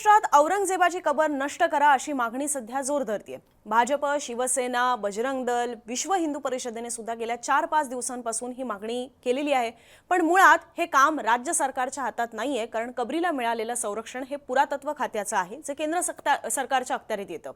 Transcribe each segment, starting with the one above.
महाराष्ट्रात औरंगजेबाची कबर नष्ट करा अशी मागणी सध्या जोर धरतीये भाजप शिवसेना बजरंग दल विश्व हिंदू परिषदेने सुद्धा गेल्या चार पाच दिवसांपासून ही मागणी केलेली आहे. पण मुळात हे काम राज्य सरकारच्या हातात नाही आहे कारण कबरीला मिळालेलं संरक्षण हे पुरातत्व खात्याचं आहे जे केंद्र सरकारच्या अखत्यारीत येतं.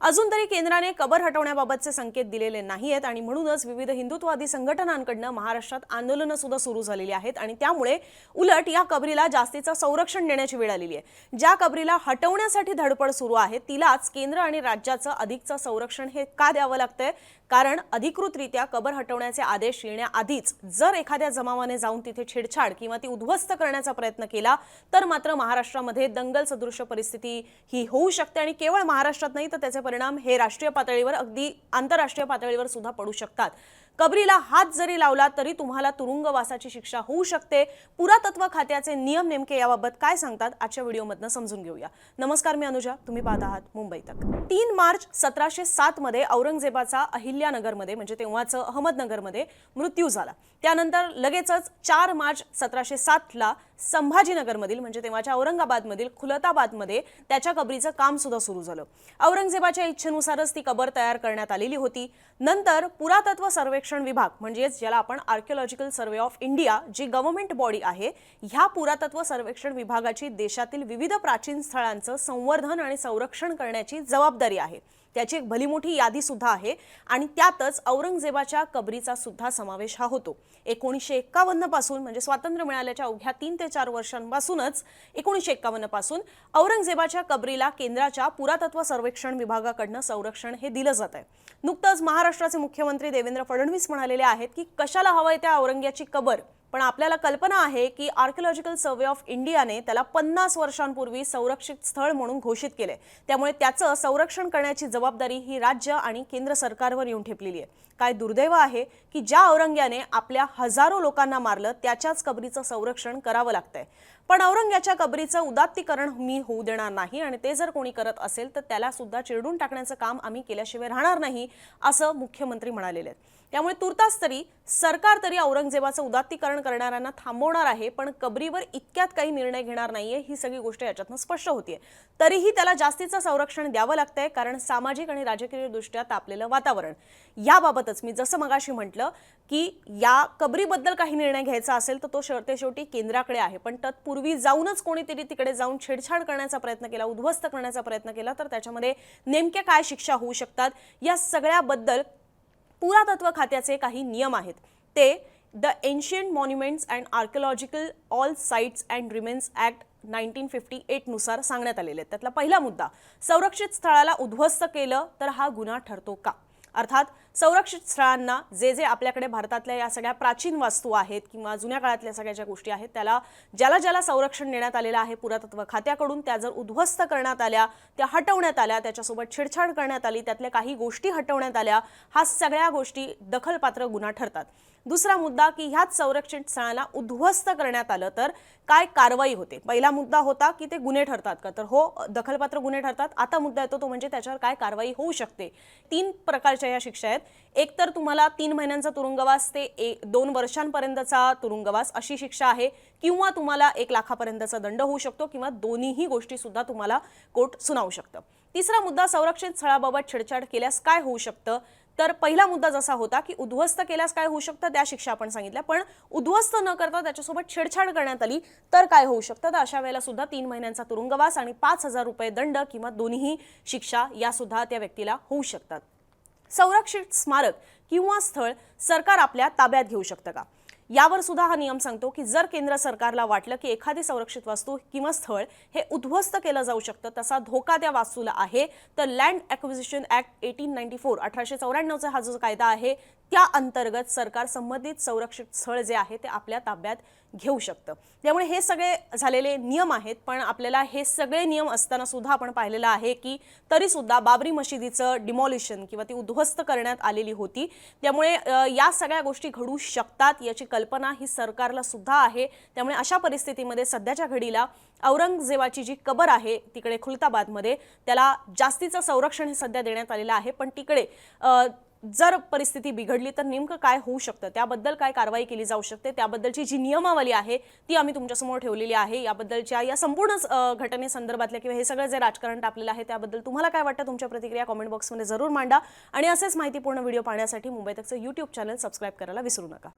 अजून तरी केंद्राने कबर हटवण्याबाबतचे संकेत दिलेले नाही आहेत आणि म्हणूनच विविध हिंदुत्ववादी संघटनांकडनं महाराष्ट्रात आंदोलनं सुद्धा सुरू झालेली आहेत आणि त्यामुळे उलट या कबरीला जास्तीचं संरक्षण देण्याची वेळ आलेली आहे. ज्या कबरीला हटवण्यासाठी धडपड सुरू आहे तिलाच केंद्र आणि राज्याचं अधिक अधिकचं संरक्षण हे का द्यावं लागतंय? कारण अधिकृतरित्या कबर हटवण्याचे आदेश येण्याआधीच जर एखाद्या जमावाने जाऊन तिथे छेडछाड किंवा ती उद्ध्वस्त करण्याचा प्रयत्न केला तर मात्र महाराष्ट्रामध्ये दंगल सदृश परिस्थिती ही होऊ शकते आणि केवळ महाराष्ट्रात नाही तर त्याचे परिणाम हे राष्ट्रीय पातळीवर अगदी आंतरराष्ट्रीय पातळीवर सुद्धा पडू शकतात. कबरीला हात जरी लावला तरी तुम्हाला तुरुंगवासाची शिक्षा होऊ शकते. पुरातत्व खात्याचे नियम नेमके याबाबत काय सांगतात आजच्या व्हिडिओमधनं समजून घेऊया. नमस्कार मी अनुजा. तुम्ही पाहत आहात मुंबई तक. तीन मार्च सतराशे सात मध्ये औरंगजेबाचा अहिल्यानगरमध्ये म्हणजे तेव्हाचं अहमदनगरमध्ये मृत्यू झाला. त्यानंतर लगेचच चार मार्च सतराशे सातला संभाजीनगरमधील म्हणजे तेव्हाच्या औरंगाबादमधील खुलताबादमध्ये त्याच्या कबरीचं काम सुद्धा सुरू झालं. औरंगजेबाच्या इच्छेनुसारच ती कबर तयार करण्यात आलेली होती. नंतर पुरातत्व सर्वेक्षण विभाग म्हणजेच ज्याला आपण आर्किओलॉजिकल सर्वे ऑफ इंडिया जी गव्हर्नमेंट बॉडी आहे ह्या पुरातत्व सर्वेक्षण विभागाची देशातील विविध प्राचीन स्थळांचं संवर्धन आणि संरक्षण करण्याची जबाबदारी आहे. त्याची एक भली मोठी यादी सुद्धा आहे. आणि त्यातच औरंगजेबाच्या कबरीचा सुद्धा समावेश हा होतो. एकोणीसशे एक्कावन्नपासून म्हणजे स्वातंत्र्य मिळाल्याच्या अवघ्या तीन ते चार वर्षांपासूनच एकोणीसशे एक्कावन्नपासून औरंगजेबाच्या कबरीला केंद्राच्या पुरातत्व सर्वेक्षण विभागाकडनं संरक्षण हे दिलं जात आहे. नुकतंच महाराष्ट्राचे मुख्यमंत्री देवेंद्र फडणवीस म्हणालेले आहेत की कशाला हवंय त्या औरंग्याची कबर? पण आपल्याला कल्पना आहे की आर्किओलॉजिकल सर्वे ऑफ इंडियाने त्याला पन्नास वर्षांपूर्वी संरक्षित स्थळ म्हणून घोषित केले. त्यामुळे त्याचं संरक्षण करण्याची जबाबदारी ही राज्य आणि केंद्र सरकारवर येऊन ठेपलेली आहे. काय दुर्दैव आहे की ज्या औरंग्याने आपल्या हजारो लोकांना मारलं त्याच्याच कबरीचं संरक्षण करावं लागतंय. पण औरंग्याच्या कबरीचं उदात्तीकरण मी होऊ देणार नाही आणि ते जर कोणी करत असेल तर त्याला सुद्धा चिरडून टाकण्याचं काम आम्ही केल्याशिवाय राहणार नाही असं मुख्यमंत्री म्हणालेले आहेत. त्यामुळे तुर्तास तरी सरकार तरी औरंगजेबाचं उदात्तीकरण करणाऱ्यांना थांबवणार आहे पण कबरीवर इतक्यात काही निर्णय घेणार नाहीये ही सगळी गोष्ट याच्यातनं स्पष्ट होतीये. तरीही त्याला जास्तीचं संरक्षण द्यावं लागतंय कारण सामाजिक आणि राजकीयदृष्ट्या तापलेलं वातावरण. याबाबतच मी जसं मगाशी म्हटलं की या कबरीबद्दल काही निर्णय घ्यायचा असेल तर तो शेवटे शेवटी केंद्राकडे आहे. पण तत्पूर्वी जाऊनच कोणीतरी तिकडे जाऊन छेडछाड करण्याचा प्रयत्न केला उद्ध्वस्त करण्याचा प्रयत्न केला तर त्याच्यामध्ये नेमक्या काय शिक्षा होऊ शकतात या सगळ्याबद्दल पुरातत्व खात्याचे काही नियम आहेत. ते the ancient monuments and archaeological all sites and remains act nineteen fifty एटनुसार सांगण्यात आलेले आहेत. त्यातला पहिला मुद्दा संरक्षित स्थळाला उद्ध्वस्त केलं तर हा गुन्हा ठरतो का? अर्थात संरक्षित स्थळांना जे जे आपल्याकडे भारतातल्या या सगळ्या प्राचीन वास्तू आहेत किंवा जुन्या काळातल्या सगळ्या ज्या गोष्टी आहेत त्याला ज्याला ज्याला संरक्षण देण्यात आलेलं आहे पुरातत्व खात्याकडून त्या जर उद्ध्वस्त करण्यात आल्या त्या हटवण्यात आल्या त्याच्यासोबत छेडछाड करण्यात आली त्यातल्या काही गोष्टी हटवण्यात आल्या हा सगळ्या गोष्टी दखलपात्र गुन्हा ठरतात. दुसरा मुद्दा की ह्याच संरक्षित स्थळाला उद्ध्वस्त करण्यात आलं तर काय कारवाई होते? पहिला मुद्दा होता की ते गुन्हे ठरतात का? तर हो दखलपात्र गुन्हे ठरतात. आता मुद्दा येतो तो म्हणजे त्याच्यावर काय कारवाई होऊ शकते? तीन प्रकारच्या या शिक्षा आहेत. एक तर तुम्हाला तीन महिन्यांचा तुरुंगवास ते ए दोन वर्षांपर्यंतचा तुरुंगवास अशी शिक्षा आहे किंवा तुम्हाला एक लाखापर्यंतचा दंड होऊ शकतो किंवा दोन्हीही गोष्टी सुद्धा तुम्हाला कोर्ट सुनावू शकतं. तिसरा मुद्दा संरक्षित स्थळाबाबत छेडछाड केल्यास काय होऊ शकतं? तर पहिला मुद्दा जसा होता की उद्ध्वस्त केल्यास काय होऊ शकतं त्या शिक्षा आपण सांगितल्या. पण उद्ध्वस्त न करता त्याच्यासोबत छेडछाड करण्यात आली तर काय होऊ शकतं? तर अशा वेळेला सुद्धा तीन महिन्यांचा तुरुंगवास आणि पाच हजार रुपये दंड किंवा दोन्ही शिक्षा या सुद्धा त्या व्यक्तीला होऊ शकतात. संरक्षित स्मारक किंवा स्थळ सरकार आपल्या ताब्यात घेऊ शकतं का? यावर सुद्धा हा नियम सांगतो की जर केंद्र सरकारला वाटलं की एखादी संरक्षित वास्तू किंवा स्थळ हे उद्ध्वस्त केलं जाऊ शकतं तसा धोका त्या वास्तूला आहे तर land acquisition act eighteen ninety four अठराशे चौऱ्याण्णवचा हा जो कायदा आहे त्या अंतर्गत सरकार संबंधित संरक्षित स्थळ जे आहे ते आपल्या ताब्यात घेऊ शकतं. त्यामुळे हे सगळे झालेले नियम आहेत पण आपल्याला हे सगळे नियम असताना सुद्धा आपण पाहिलेलं आहे की तरीसुद्धा बाबरी मशिदीचं डिमॉलिशन किंवा ती उद्ध्वस्त करण्यात आलेली होती. त्यामुळे या सगळ्या गोष्टी घडू शकतात याची कल्पना ही सरकारला सुद्धा आहे. त्यामुळे अशा परिस्थितीमध्ये सध्याच्या घडीला औरंगजेबाची जी कबर आहे तिकडे खुलताबादमध्ये त्याला जास्तीचं संरक्षण हे सध्या देण्यात आलेलं आहे. पण तिकडे जर परिस्थिती बिघडली तर नेमकं काय होऊ शकतं? त्याबद्दल काय कारवाई केली जाऊ शकते? त्याबद्दलची जी नियमावली आहे ती आम्ही तुमच्यासमोर ठेवलेली आहे. याबद्दलच्या या संपूर्ण घटनेसंदर्भातल्या किंवा हे सगळं जे राजकारण टापलेलं आहे त्याबद्दल तुम्हाला काय वाटतं? तुमच्या प्रतिक्रिया कॉमेंट बॉक्समध्ये जरूर मांडा. आणि असेच माहितीपूर्ण व्हिडिओ पाहण्यासाठी मुंबई तकचं यूट्यूब चॅनल सबस्क्राईब करायला विसरू नका.